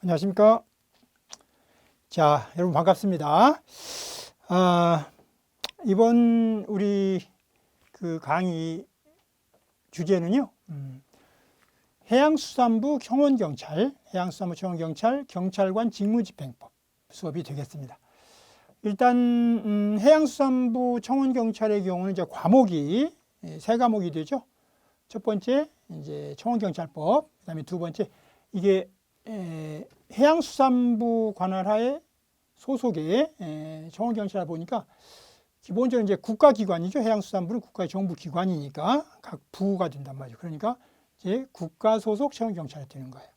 안녕하십니까. 자, 여러분 반갑습니다. 아, 이번 우리 그 강의 주제는요, 음, 해양수산부 청원경찰, 해양수산부 청원경찰, 경찰관 직무집행법 수업이 되겠습니다. 일단, 음, 해양수산부 청원경찰의 경우는 이제 과목이 예, 세 과목이 되죠. 첫 번째, 이제 청원경찰법, 그 다음에 두 번째, 이게 에, 해양수산부 관할하에 소속의 에, 청원경찰 보니까 기본적으로 이제 국가기관이죠. 해양수산부는 국가의 정부기관이니까 각 부가 된단 말이죠. 그러니까 이제 국가 소속 청원경찰이 되는 거예요.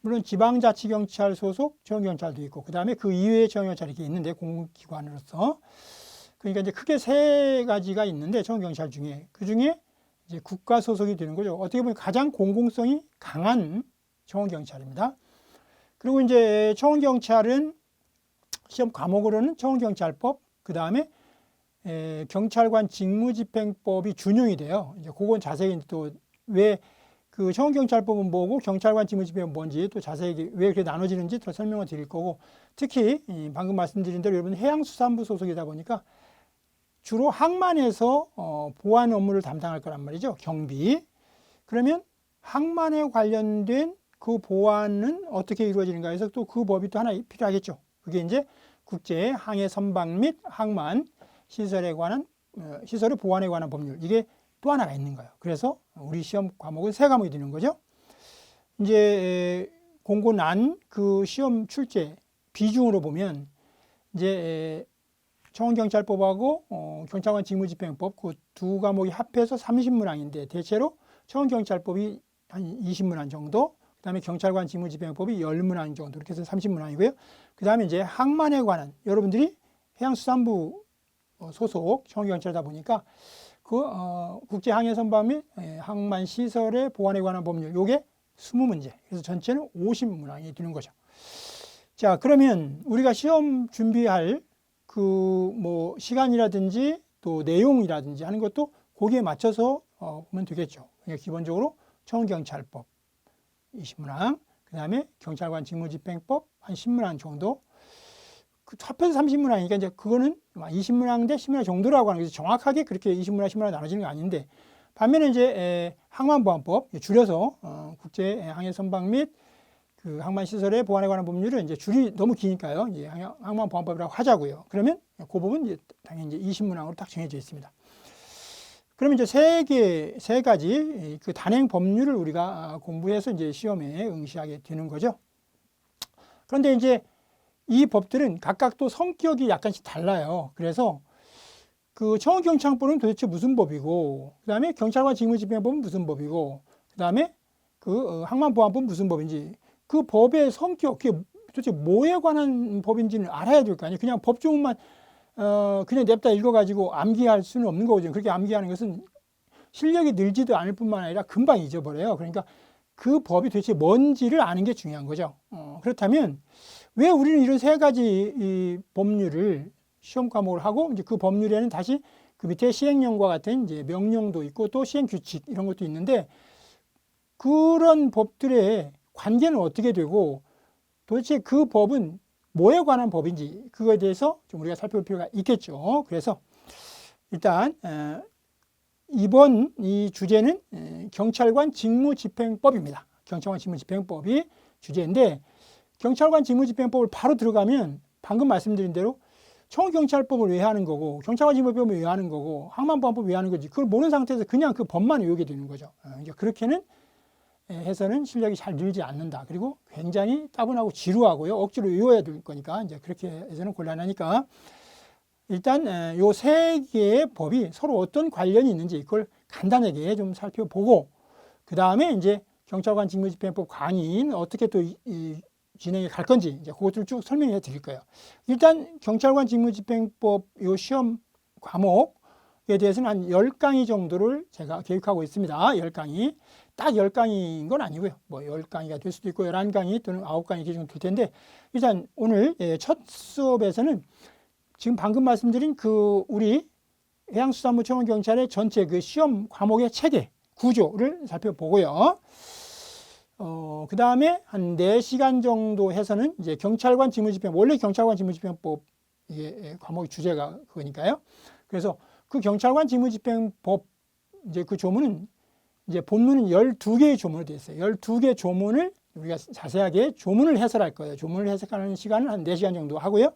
물론 지방자치경찰 소속 청원경찰도 있고 그 다음에 그 이외의 청원경찰이 이렇게 있는데 공기관으로서 그러니까 이제 크게 세 가지가 있는데 청원경찰 중에 그 중에 이제 국가 소속이 되는 거죠. 어떻게 보면 가장 공공성이 강한 청원경찰입니다. 그리고 이제 청원경찰은 시험 과목으로는 청원경찰법, 그 다음에 경찰관 직무집행법이 준용이 돼요. 이제 그건 자세히 또왜 그 청원경찰법은 뭐고 경찰관 직무집행법은 뭔지 또 자세히 왜 그렇게 나눠지는지 더 설명을 드릴 거고 특히 방금 말씀드린 대로 여러분 해양수산부 소속이다 보니까 주로 항만에서 어, 보안 업무를 담당할 거란 말이죠. 경비. 그러면 항만에 관련된 그 보안은 어떻게 이루어지는가 해서 또 그 법이 또 하나 필요하겠죠. 그게 이제 국제 항해 선박 및 항만 시설에 관한 어, 시설의 보안에 관한 법률 이게 또 하나가 있는 거예요. 그래서 우리 시험 과목은 세 과목이 되는 거죠. 이제 공고 난 그 시험 출제 비중으로 보면 이제 청원경찰법하고 어, 경찰관 직무집행법 그 두 과목이 합해서 30문항인데 대체로 청원경찰법이 한 20문항 정도 그 다음에 경찰관 직무집행법이 10문항 정도 이렇게 해서 30문항이고요. 그 다음에 이제 항만에 관한 여러분들이 해양수산부 어, 소속 청원경찰이다 보니까 그 어, 국제항해선박 및 예, 항만 시설의 보안에 관한 법률 요게 20문제. 그래서 전체는 50문항이 되는 거죠. 자, 그러면 우리가 시험 준비할 그 뭐 시간이라든지 또 내용이라든지 하는 것도 거기에 맞춰서 어, 보면 되겠죠. 그러니까 기본적으로 청원경찰법 20문항, 그 다음에 경찰관 직무집행법 한 10문항 정도. 그 합해서 30문항이니까 이제 그거는 20문항 대 10문항 정도라고 하는 거죠. 정확하게 그렇게 20문항, 10문항 나눠지는 게 아닌데 반면에 이제 에, 항만보안법 줄여서 어, 국제 항해 선박 및 그 항만 시설의 보안에 관한 법률을 이제 줄이 너무 기니까요. 이제 항만보안법이라고 하자고요. 그러면 그 부분 이제 당연히 이제 20문항으로 딱 정해져 있습니다. 그러면 이제 세 개, 세 가지 그 단행 법률을 우리가 공부해서 이제 시험에 응시하게 되는 거죠. 그런데 이제 이 법들은 각각 또 성격이 약간씩 달라요. 그래서 그 청원경찰법은 도대체 무슨 법이고, 그 다음에 경찰관 직무집행법은 무슨 법이고, 그 다음에 그 항만보안법은 무슨 법인지, 그 법의 성격, 그게 도대체 뭐에 관한 법인지는 알아야 될 거 아니에요. 그냥 법조문만 어, 그냥 냅다 읽어가지고 암기할 수는 없는 거거든요. 그렇게 암기하는 것은 실력이 늘지도 않을 뿐만 아니라 금방 잊어버려요. 그러니까 그 법이 도대체 뭔지를 아는 게 중요한 거죠. 어, 그렇다면 왜 우리는 이런 세 가지 이 법률을 시험 과목을 하고 이제 그 법률에는 다시 그 밑에 시행령과 같은 이제 명령도 있고 또 시행 규칙 이런 것도 있는데 그런 법들의 관계는 어떻게 되고 도대체 그 법은 뭐에 관한 법인지 그거에 대해서 좀 우리가 살펴볼 필요가 있겠죠. 그래서 일단 이번 이 주제는 경찰관 직무집행법입니다. 경찰관 직무집행법이 주제인데 경찰관 직무집행법을 바로 들어가면 방금 말씀드린 대로 청경찰법을 왜 하는 거고 경찰관 직무법을 왜 하는 거고 항만보안법 왜 하는 거지 그걸 모르는 상태에서 그냥 그 법만 외우게 되는 거죠. 그러니까 그렇게는 해서는 실력이 잘 늘지 않는다. 그리고 굉장히 따분하고 지루하고요. 억지로 외워야 될 거니까 이제 그렇게 해서는 곤란하니까 일단 요 세 개의 법이 서로 어떤 관련이 있는지 그걸 간단하게 좀 살펴보고 그 다음에 이제 경찰관 직무집행법 강의는 어떻게 또 이, 진행해 갈 건지 이제 그것들을 쭉 설명해 드릴 거예요. 일단 경찰관 직무집행법 요 시험 과목 에 대해서는 한 10강의 정도를 제가 계획하고 있습니다. 10강의. 딱 10강의인 건 아니고요. 뭐 10강의가 될 수도 있고 11강의 또는 9강의 기준 될 텐데 일단 오늘 예, 첫 수업에서는 지금 방금 말씀드린 그 우리 해양수산부 청원 경찰의 전체 그 시험 과목의 체계, 구조를 살펴보고요. 어, 그 다음에 한 4시간 정도 해서는 이제 경찰관 직무집행, 원래 경찰관 직무집행법 이게 과목의 주제가 그거니까요. 그래서 그 경찰관 직무집행법 이제 그 조문은 이제 본문은 12개의 조문으로 되어 있어요. 12개 조문을 우리가 자세하게 조문을 해설할 거예요. 조문을 해석하는 시간은 한 4시간 정도 하고요.